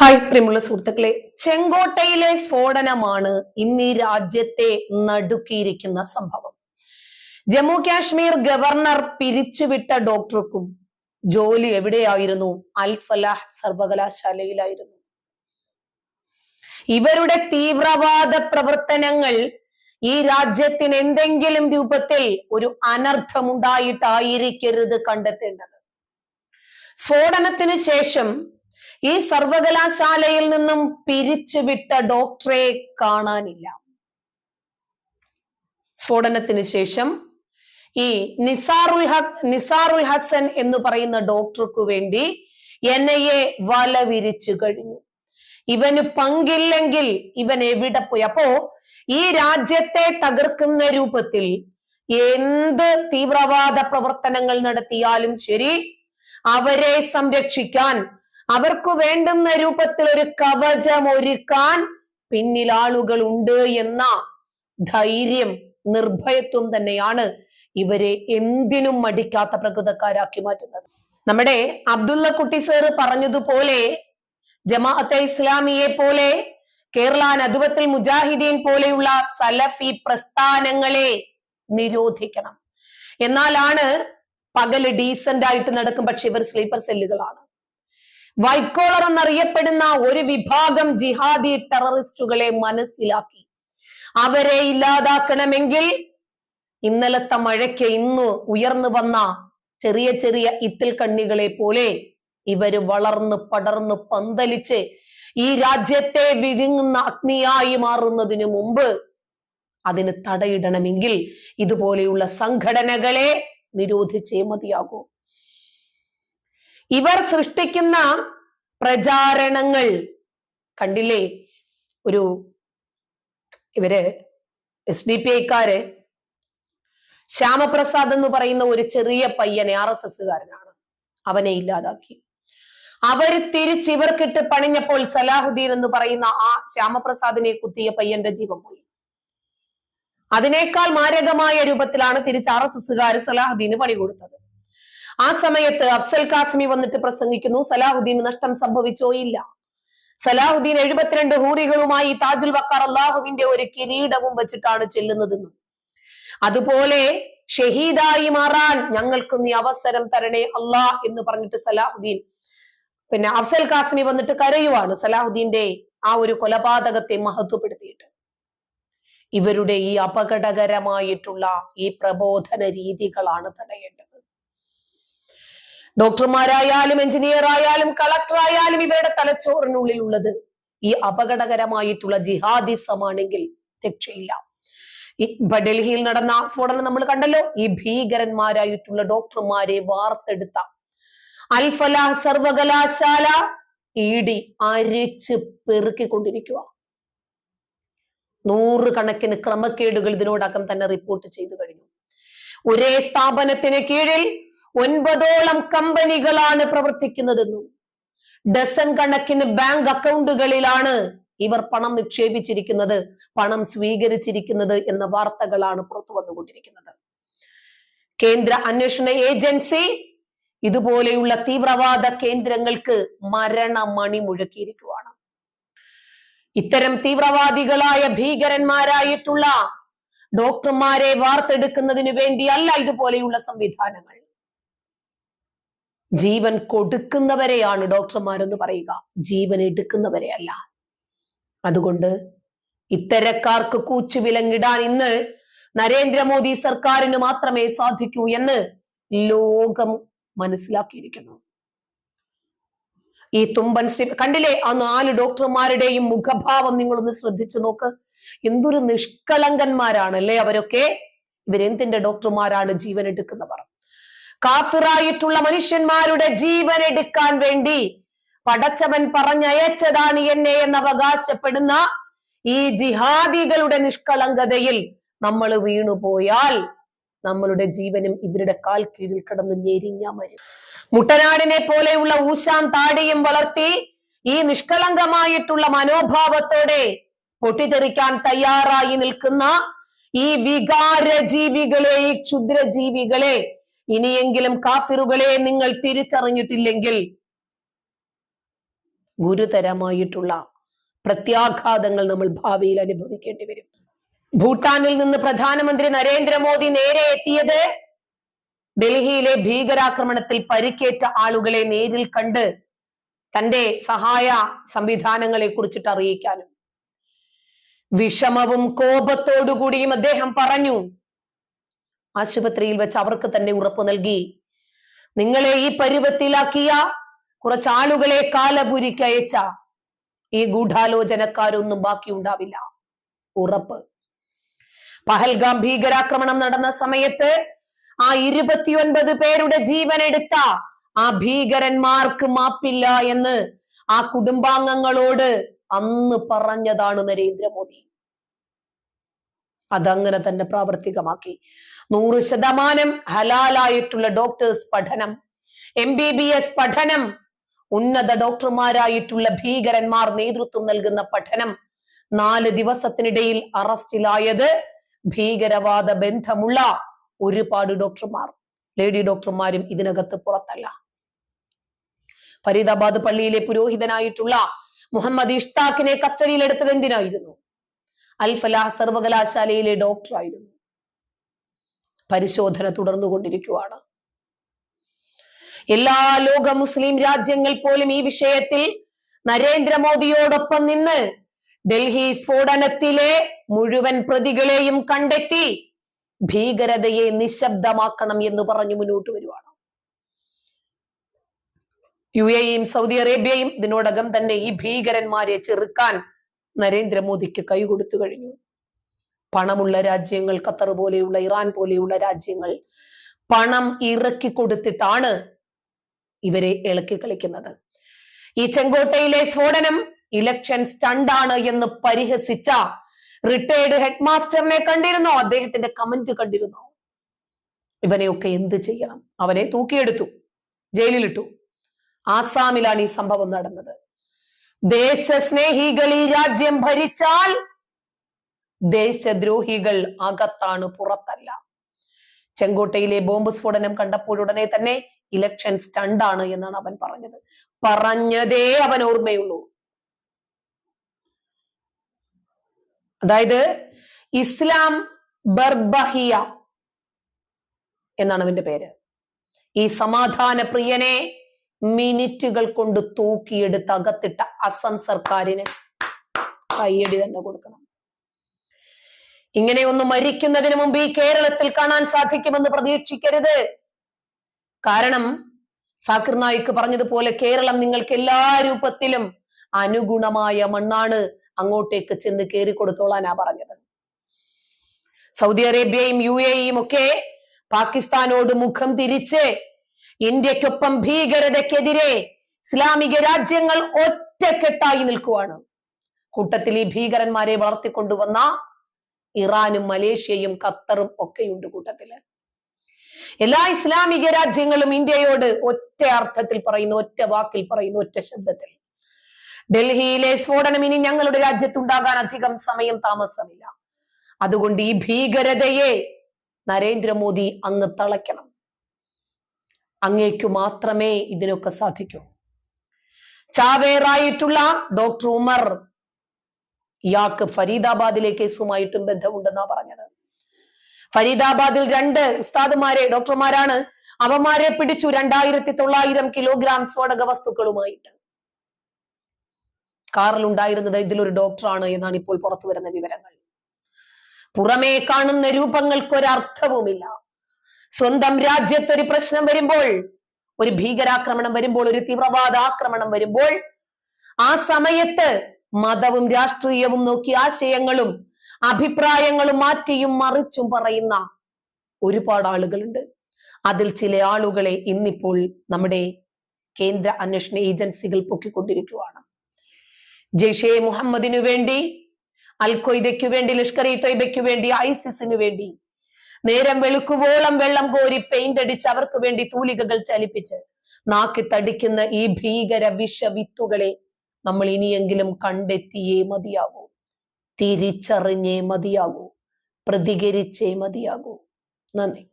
Hi പ്രിയമുള്ള സുഹൃത്തുക്കളെ. ചെങ്കോട്ടയിലെ സ്ഫോടനമാണ് ഇന്ന് ഈ രാജ്യത്തെ നടുക്കിയിരിക്കുന്ന സംഭവം. ജമ്മു കാശ്മീർ ഗവർണർ പിരിച്ചുവിട്ട ഡോക്ടർക്കും ജോലി എവിടെയായിരുന്നു? അൽ ഫലാഹ് സർവകലാശാലയിലായിരുന്നു. ഇവരുടെ തീവ്രവാദ പ്രവർത്തനങ്ങൾ ഈ രാജ്യത്തിന് എന്തെങ്കിലും രൂപത്തിൽ ഒരു അനർത്ഥമുണ്ടായിട്ടായിരിക്കരുത് കണ്ടെത്തേണ്ടത്. സ്ഫോടനത്തിന് ശേഷം ഈ സർവകലാശാലയിൽ നിന്നും പിരിച്ചുവിട്ട ഡോക്ടറെ കാണാനില്ല. സ്ഫോടനത്തിന് ശേഷം ഈ നിസാറുൽ ഹക് നിസാറുൽ ഹസൻ എന്ന് പറയുന്ന ഡോക്ടർക്കു വേണ്ടി എൻ ഐ എ വല വിരിച്ചു കഴിഞ്ഞു. ഇവന് പങ്കില്ലെങ്കിൽ ഇവൻ എവിടെ പോയി? അപ്പോ ഈ രാജ്യത്തെ തകർക്കുന്ന രൂപത്തിൽ എന്ത് തീവ്രവാദ പ്രവർത്തനങ്ങൾ നടത്തിയാലും ശരി അവരെ സംരക്ഷിക്കാൻ അവർക്ക് വേണ്ടുന്ന രൂപത്തിൽ ഒരു കവചം ഒരുക്കാൻ പിന്നിൽ ആളുകൾ ഉണ്ട് എന്ന ധൈര്യം നിർഭയത്വം തന്നെയാണ് ഇവരെ എന്തിനും മടിക്കാത്ത പ്രകൃതക്കാരാക്കി മാറ്റുന്നത്. നമ്മുടെ അബ്ദുള്ള കുട്ടി സർ പറഞ്ഞതുപോലെ ജമാഅത്തെ ഇസ്ലാമിയെ പോലെ കേരള നദുവത്തിൽ മുജാഹിദീൻ പോലെയുള്ള സലഫി പ്രസ്ഥാനങ്ങളെ നിരോധിക്കണം. എന്നാലാണ് പകൽ ഡീസന്റ് ആയിട്ട് നടക്കും പക്ഷെ ഇവർ സ്ലീപ്പർ സെല്ലുകളാണ്. വൈറ്റ് കോളർ എന്നറിയപ്പെടുന്ന ഒരു വിഭാഗം ജിഹാദി ടെററിസ്റ്റുകളെ മനസ്സിലാക്കി. അവരെ ഇല്ലാതാക്കണമെങ്കിൽ ഇന്നലത്തെ മഴയ്ക്ക് ഇന്ന് ഉയർന്നു വന്ന ചെറിയ ചെറിയ ഇത്തിൽ കണ്ണികളെ പോലെ ഇവർ വളർന്ന് പടർന്ന് പന്തലിച്ച് ഈ രാജ്യത്തെ വിഴുങ്ങുന്ന അഗ്നിയായി മാറുന്നതിനു മുമ്പ് അതിന് തടയിടണമെങ്കിൽ ഇതുപോലെയുള്ള സംഘടനകളെ നിരോധിച്ചേ മതിയാകൂ. ഇവർ സൃഷ്ടിക്കുന്ന പ്രചാരണങ്ങൾ. കണ്ടില്ലേ? ഒരു ഇവർ എസ് ഡി പി ഐക്കാര് ശ്യാമപ്രസാദ് എന്ന് പറയുന്ന ഒരു ചെറിയ പയ്യനെ ആർ എസ് എസ്സുകാരനാണ്. അവനെ ഇല്ലാതാക്കി. അവർ തിരിച്ച് ഇവർക്കിട്ട് പണിഞ്ഞപ്പോൾ സലാഹുദ്ദീൻ എന്ന് പറയുന്ന ആ ശ്യാമപ്രസാദിനെ കുത്തിയ പയ്യന്റെ ജീവൻ പോയി. അതിനേക്കാൾ മാരകമായ രൂപത്തിലാണ് തിരിച്ച് ആർ എസ് എസ്സുകാർ സലാഹുദ്ദീന് പണി കൊടുത്തത്. ആ സമയത്ത് അഫ്സൽ ഖാസിമി വന്നിട്ട് പ്രസംഗിക്കുന്നു സലാഹുദ്ദീൻ നഷ്ടം സംഭവിച്ചോ ഇല്ല. സലാഹുദ്ദീൻ എഴുപത്തിരണ്ട് ഹൂറികളുമായി താജുൽ വക്കാർ അള്ളാഹുവിന്റെ ഒരു കിരീടവും വെച്ചിട്ടാണ് ചെല്ലുന്നതെന്ന് അതുപോലെ ഷഹീദായി മാറാൻ ഞങ്ങൾക്ക് നീ അവസരം തരണേ അള്ളാ എന്ന് പറഞ്ഞിട്ട് സലാഹുദ്ദീൻ പിന്നെ അഫ്സൽ കാസ്മി വന്നിട്ട് കരയുവാണ് സലാഹുദ്ദീന്റെ ആ ഒരു കൊലപാതകത്തെ മഹത്വപ്പെടുത്തിയിട്ട്. ഇവരുടെ ഈ അപകടകരമായിട്ടുള്ള ഈ പ്രബോധന രീതികളാണ് തടയേണ്ടത്. ഡോക്ടർമാരായാലും എഞ്ചിനീയർ ആയാലും കളക്ടർ ആയാലും ഇവരുടെ തലച്ചോറിനുള്ളിൽ ഉള്ളത് ഈ അപകടകരമായിട്ടുള്ള ജിഹാദിസമാണെങ്കിൽ രക്ഷയില്ല. ഡൽഹിയിൽ നടന്ന സ്ഫോടനം നമ്മൾ കണ്ടല്ലോ. ഈ ഭീകരന്മാരായിട്ടുള്ള ഡോക്ടർമാരെ വാർത്തെടുത്ത അൽഫലാഹ് സർവകലാശാല ഇടി അരിച്ച് പെറുക്കിക്കൊണ്ടിരിക്കുക നൂറുകണക്കിന് ക്രമക്കേടുകൾ ഇതിനോടകം തന്നെ റിപ്പോർട്ട് ചെയ്തു കഴിഞ്ഞു. ഒരേ സ്ഥാപനത്തിന് കീഴിൽ ഒൻപതോളം കമ്പനികളാണ് പ്രവർത്തിക്കുന്നതെന്നും ഡസൻ കണക്കിന് ബാങ്ക് അക്കൗണ്ടുകളിലാണ് ഇവർ പണം നിക്ഷേപിച്ചിരിക്കുന്നത് പണം സ്വീകരിച്ചിരിക്കുന്നത് എന്ന വാർത്തകളാണ് പുറത്തു വന്നുകൊണ്ടിരിക്കുന്നത്. കേന്ദ്ര അന്വേഷണ ഏജൻസി ഇതുപോലെയുള്ള തീവ്രവാദ കേന്ദ്രങ്ങൾക്ക് മരണമണി മുഴക്കിയിരിക്കുകയാണ്. ഇത്തരം തീവ്രവാദികളായ ഭീകരന്മാരായിട്ടുള്ള ഡോക്ടർമാരെ വാർത്തെടുക്കുന്നതിന് വേണ്ടിയല്ല ഇതുപോലെയുള്ള സംവിധാനങ്ങൾ. ജീവൻ കൊടുക്കുന്നവരെയാണ് ഡോക്ടർമാരെന്ന് പറയുക. ജീവൻ എടുക്കുന്നവരെ അല്ല. അതുകൊണ്ട് ഇത്തരക്കാർക്ക് കൂച്ചുവിലങ്ങിടാൻ ഇന്ന് നരേന്ദ്രമോദി സർക്കാരിന് മാത്രമേ സാധിക്കൂ എന്ന് ലോകം മനസ്സിലാക്കിയിരിക്കുന്നു. ഈ തുമ്പൻ ശ്രീ കണ്ടില്ലേ? ആ നാല് ഡോക്ടർമാരുടെയും മുഖഭാവം നിങ്ങളൊന്ന് ശ്രദ്ധിച്ചു നോക്ക്. എന്തൊരു നിഷ്കളങ്കന്മാരാണല്ലേ അവരൊക്കെ? ഇവരെന്തിന്റെ ഡോക്ടർമാരാണ് ജീവൻ എടുക്കുന്നവർ? കാഫിറായിട്ടുള്ള മനുഷ്യന്മാരുടെ ജീവൻ എടുക്കാൻ വേണ്ടി പടച്ചവൻ പറഞ്ഞയച്ചതാണ് എന്നെ എന്ന് അവകാശപ്പെടുന്ന ഈ ജിഹാദികളുടെ നിഷ്കളങ്കതയിൽ നമ്മൾ വീണുപോയാൽ നമ്മളുടെ ജീവനും ഇവരുടെ കാൽ കീഴിൽ കിടന്ന് ഞെരിഞ്ഞാ മരും. മുട്ടനാടിനെ പോലെയുള്ള ഊശാൻ താടിയും വളർത്തി ഈ നിഷ്കളങ്കമായിട്ടുള്ള മനോഭാവത്തോടെ പൊട്ടിത്തെറിക്കാൻ തയ്യാറായി നിൽക്കുന്ന ഈ വികാര ജീവികളെ ഈ ക്ഷുദ്രജീവികളെ ഇനിയെങ്കിലും കാഫിറുകളെ നിങ്ങൾ തിരിച്ചറിഞ്ഞിട്ടില്ലെങ്കിൽ ഗുരുതരമായിട്ടുള്ള പ്രത്യാഘാതങ്ങൾ നമ്മൾ ഭാവിയിൽ അനുഭവിക്കേണ്ടി വരും. ഭൂട്ടാനിൽ നിന്ന് പ്രധാനമന്ത്രി നരേന്ദ്രമോദി നേരെ എത്തിയത് ഡൽഹിയിലെ ഭീകരാക്രമണത്തിൽ പരിക്കേറ്റ ആളുകളെ നേരിൽ കണ്ട് തന്റെ സഹായ സംവിധാനങ്ങളെ കുറിച്ചിട്ട് അറിയിക്കാനും. വിഷമവും കോപത്തോടുകൂടിയും അദ്ദേഹം പറഞ്ഞു. ആശുപത്രിയിൽ വെച്ച് അവർക്ക് തന്നെ ഉറപ്പ് നൽകി. നിങ്ങളെ ഈ പരുവത്തിലാക്കിയ കുറച്ചാളുകളെ കാലപുരിക്കയച്ച ഈ ഗൂഢാലോചനക്കാരൊന്നും ബാക്കി ഉണ്ടാവില്ല ഉറപ്പ്. പഹൽഗാം ഭീകരാക്രമണം നടന്ന സമയത്ത് ആ ഇരുപത്തിയൊൻപത് പേരുടെ ജീവൻ എടുത്ത ആ ഭീകരന്മാർക്ക് മാപ്പില്ല എന്ന് ആ കുടുംബാംഗങ്ങളോട് അന്ന് പറഞ്ഞതാണ് നരേന്ദ്രമോദി. അതങ്ങനെ തന്നെ പ്രാവർത്തികമാക്കി. നൂറ് ശതമാനം ഹലാലായിട്ടുള്ള ഡോക്ടേഴ്സ് പഠനം. എം ബി ബി എസ് പഠനം. ഉന്നത ഡോക്ടർമാരായിട്ടുള്ള ഭീകരന്മാർ നേതൃത്വം നൽകുന്ന പഠനം. നാല് ദിവസത്തിനിടയിൽ അറസ്റ്റിലായത് ഭീകരവാദ ബന്ധമുള്ള ഒരുപാട് ഡോക്ടർമാർ. ലേഡി ഡോക്ടർമാരും ഇതിനകത്ത് പുറത്തല്ല. ഫരീദാബാദ് പള്ളിയിലെ പുരോഹിതനായിട്ടുള്ള മുഹമ്മദ് ഇഷ്താഖിനെ കസ്റ്റഡിയിൽ എടുത്തത് എന്തിനായിരുന്നു? അൽ ഫലാഹ് സർവകലാശാലയിലെ ഡോക്ടറായിരുന്നു പരിശോധന തുടർന്നുകൊണ്ടിരിക്കുകയാണ് എല്ലാ ലോക മുസ്ലിം രാജ്യങ്ങൾ പോലും ഈ വിഷയത്തിൽ നരേന്ദ്രമോദിയോടൊപ്പം നിന്ന് ഡൽഹി സ്ഫോടനത്തിലെ മുഴുവൻ പ്രതികളെയും കണ്ടെത്തി ഭീകരതയെ നിശബ്ദമാക്കണം എന്ന് പറഞ്ഞു മുന്നോട്ട് വരുവാണ്. യു എയും സൗദി അറേബ്യയും ഇതിനോടകം തന്നെ ഈ ഭീകരന്മാരെ ചെറുക്കാൻ നരേന്ദ്രമോദിക്ക് കൈകൊടുത്തു കഴിഞ്ഞു. പണമുള്ള രാജ്യങ്ങൾ ഖത്തർ പോലെയുള്ള ഇറാൻ പോലെയുള്ള രാജ്യങ്ങൾ പണം ഇറക്കി കൊടുത്തിട്ടാണ് ഇവരെ ഇളക്കി കളിക്കുന്നത്. ഈ ചെങ്കോട്ടയിലെ സ്ഫോടനം ഇലക്ഷൻ സ്റ്റണ്ടാണ് എന്ന് പരിഹസിച്ച റിട്ടയർഡ് ഹെഡ് മാസ്റ്ററിനെ കണ്ടിരുന്നോ? അദ്ദേഹത്തിന്റെ കമന്റ് കണ്ടിരുന്നോ? ഇവനെയൊക്കെ എന്ത് ചെയ്യണം? അവനെ തൂക്കിയെടുത്തു ജയിലിലിട്ടു. ആസാമിലാണ് ഈ സംഭവം നടന്നത്. ദേശസ്നേഹികൾ ഈ രാജ്യം ഭരിച്ചാൽ ദേശദ്രോഹികൾ അകത്താണ് പുറത്തല്ല. ചെങ്കോട്ടയിലെ ബോംബ് സ്ഫോടനം കണ്ടപ്പോഴുടനെ തന്നെ ഇലക്ഷൻ സ്റ്റണ്ടാണ് എന്നാണ് അവൻ പറഞ്ഞത്. പറഞ്ഞതേ അവൻ ഓർമ്മയുള്ളൂ. അതായത് ഇസ്ലാം ബർബഹിയ എന്നാണ് അവന്റെ പേര്. ഈ സമാധാന പ്രിയനെ മിനിറ്റുകൾ കൊണ്ട് തൂക്കിയെടുത്ത് അകത്തിട്ട അസം സർക്കാരിന് കയ്യടി തന്നെ കൊടുക്കണം. ഇങ്ങനെ ഒന്ന് മരിക്കുന്നതിന് മുമ്പ് ഈ കേരളത്തിൽ കാണാൻ സാധിക്കുമെന്ന് പ്രതീക്ഷിക്കരുത്. കാരണം സാക്കിർ നായിക്ക് പറഞ്ഞതുപോലെ കേരളം നിങ്ങൾക്ക് എല്ലാ രൂപത്തിലും അനുഗുണമായ മണ്ണാണ് അങ്ങോട്ടേക്ക് ചെന്ന് കയറി കൊടുത്തോളാനാ പറഞ്ഞത്. സൗദി അറേബ്യയും യു എയും ഒക്കെ പാകിസ്ഥാനോട് മുഖം തിരിച്ച് ഇന്ത്യക്കൊപ്പം ഭീകരതയ്ക്കെതിരെ ഇസ്ലാമിക രാജ്യങ്ങൾ ഒറ്റക്കെട്ടായി നിൽക്കുവാണ്. കൂട്ടത്തിൽ ഈ ഭീകരന്മാരെ വളർത്തിക്കൊണ്ടുവന്ന ഇറാനും മലേഷ്യയും ഖത്തറും ഒക്കെയുണ്ട് കൂട്ടത്തിൽ. എല്ലാ ഇസ്ലാമിക രാജ്യങ്ങളും ഇന്ത്യയോട് ഒറ്റ അർത്ഥത്തിൽ പറയുന്നു ഒറ്റ വാക്കിൽ പറയുന്നു ഒറ്റ ശബ്ദത്തിൽ. ഡൽഹിയിലെ സ്ഫോടനം ഇനി ഞങ്ങളുടെ രാജ്യത്തുണ്ടാകാൻ അധികം സമയം താമസമില്ല. അതുകൊണ്ട് ഈ ഭീകരതയെ നരേന്ദ്രമോദി അങ്ങ് തളയ്ക്കണം. അങ്ങേക്കു മാത്രമേ ഇതിനൊക്കെ സാധിക്കൂ. ചാവേറായിട്ടുള്ള ഡോക്ടർ ഉമർ ഇയാൾക്ക് ഫരീദാബാദിലെ കേസുമായിട്ടും ബന്ധമുണ്ടെന്നാ പറഞ്ഞത്. ഫരീദാബാദിൽ രണ്ട് ഉസ്താദുമാരെ ഡോക്ടർമാരാണ്. അവന്മാരെ പിടിച്ചു രണ്ടായിരത്തി തൊള്ളായിരം കിലോഗ്രാം സ്ഫോടക വസ്തുക്കളുമായിട്ട്. കാറിൽ ഉണ്ടായിരുന്നത് ഇതിലൊരു ഡോക്ടറാണ് എന്നാണ് ഇപ്പോൾ പുറത്തു വരുന്ന വിവരങ്ങൾ. പുറമേ കാണുന്ന രൂപങ്ങൾക്ക് ഒരർത്ഥവുമില്ല സ്വന്തം രാജ്യത്തൊരു പ്രശ്നം വരുമ്പോൾ ഒരു ഭീകരാക്രമണം വരുമ്പോൾ ഒരു തീവ്രവാദ ആക്രമണം വരുമ്പോൾ ആ സമയത്ത് മതവും രാഷ്ട്രീയവും നോക്കി ആശയങ്ങളും അഭിപ്രായങ്ങളും മാറ്റിയും മറിച്ചും പറയുന്ന ഒരുപാട് ആളുകളുണ്ട്. അതിൽ ചില ആളുകളെ ഇന്നിപ്പോൾ നമ്മുടെ കേന്ദ്ര അന്വേഷണ ഏജൻസികൾ പൊക്കിക്കൊണ്ടിരിക്കുകയാണ് ജയ്ഷെ മുഹമ്മദിനു വേണ്ടി അൽ വേണ്ടി ലഷ്കർ ഇ തൊയ്ബയ്ക്കു വേണ്ടി ഐസിസിനു വേണ്ടി നേരം വെളുക്കുവോളം വെള്ളം കോരി പെയിന്റ് അടിച്ച് അവർക്ക് വേണ്ടി തൂലികകൾ ചലിപ്പിച്ച് നാക്കിട്ടടിക്കുന്ന ഈ ഭീകര വിഷവിത്തുകളെ നമ്മൾ ഇനിയെങ്കിലും കണ്ടെത്തിയേ മതിയാകൂ. തിരിച്ചറിഞ്ഞേ മതിയാകൂ. പ്രതികരിച്ചേ മതിയാകൂ. നന്ദി.